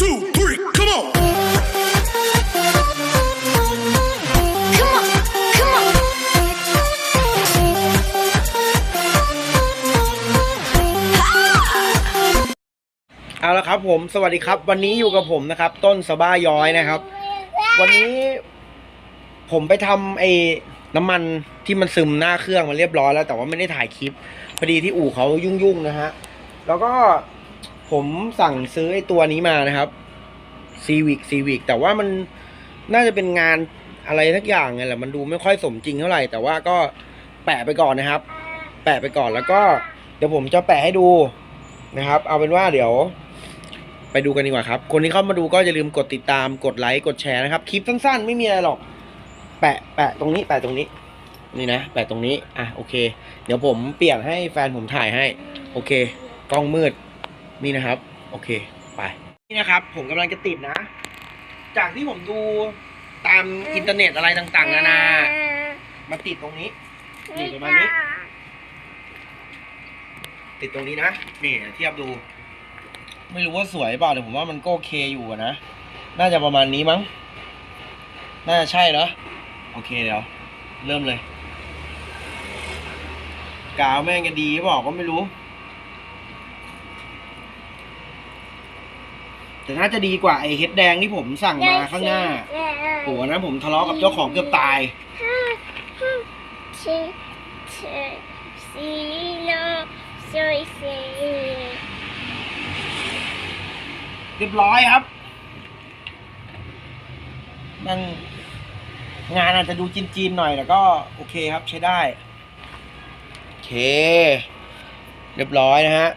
two, three, come on. Come on, come on. เอาละครับผมสวัสดีครับวันนี้อยู่กับผมนะครับ ต้นสะบ้าย้อยนะครับ วันนี้ผมไปทำไอ้น้ำมันที่มันซึมหน้าเครื่องมาเรียบร้อยแล้ว แต่ว่าไม่ได้ถ่ายคลิปพอดีที่อู่เขายุ่งๆนะฮะแล้วก็ ผมสั่งซื้อไอ้ตัวนี้มานะครับซีวิกซีวิกแต่ว่ามันน่าจะเป็นงานอะไรทักอย่างไงแหละมันดูไม่ค่อยสมจริงเท่าไหร่ แต่ว่าก็แปะไปก่อนนะครับ แปะไปก่อนแล้วก็เดี๋ยวผมจะแปะให้ดูนะครับ เอาเป็นว่าเดี๋ยว ไปดูกันดีกว่าครับ คนที่เข้ามาดูก็อย่าลืมกดติดตามกดไลค์กดแชร์นะครับ คลิปสั้นๆ ไม่มีอะไรหรอก แปะแปะตรงนี้แปะตรงนี้ นี่นะ แปะตรงนี้อะโอเค เดี๋ยวผมเปลี่ยนให้แฟนผมถ่ายให้ โอเค กล้องมืด นี่นะครับ โอเคไปนี่นะครับ ผมกำลังจะติดนะ จากที่ผมดูตามอินเทอร์เน็ตอะไรต่างๆนานามาติดตรงนี้นี่ประมาณนี้ ติดตรงนี้นะนี่เทียบดู ไม่รู้ว่าสวยเปล่าแต่ผมว่ามันก็โอเคอยู่นะน่าจะประมาณนี้มั้ง น่าจะใช่เนอะโอเคเดี๋ยว เริ่มเลย กาวแม่งจะดีหรือเปล่าก็ไม่รู้ แต่น่าจะดีกว่าไอ้เฮ็ดแดงที่ผมสั่งมาข้างหน้าโหอันนั้นผมทะเลาะกับเจ้าของเกือบตาย Two, two, zero, three, three. เรียบร้อยครับ มันงานอาจจะดูจีนๆหน่อยแต่ก็โอเคครับใช้ได้ โอเค เรียบร้อยนะฮะ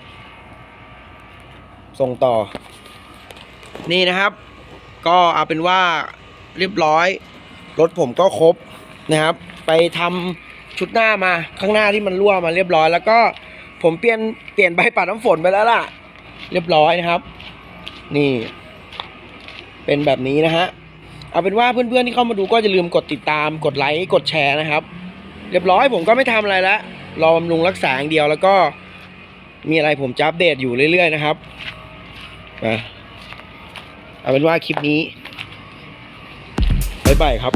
ส่งต่อ นี่นะครับ ก็เอาเป็นว่าเรียบร้อย รถผมก็ครบนะครับ ไปทำชุดหน้ามาข้างหน้าที่มันรั่วมาเรียบร้อย แล้วก็ผมเปลี่ยนเปลี่ยนใบปัดน้ำฝนไปแล้วล่ะ เรียบร้อยนะครับ นี่ เป็นแบบนี้นะฮะเอาเป็นว่าเพื่อนๆที่เข้ามาดูก็อย่าลืมกดติดตามกดไลค์กดแชร์นะครับ เรียบร้อยผมก็ไม่ทำอะไรแล้วรอบำรุงรักษาอย่างเดียวแล้วก็มีอะไรผมจะอัปเดตอยู่เรื่อยๆนะครับอะ เอาเป็นว่าคลิปนี้บ๊ายบายครับ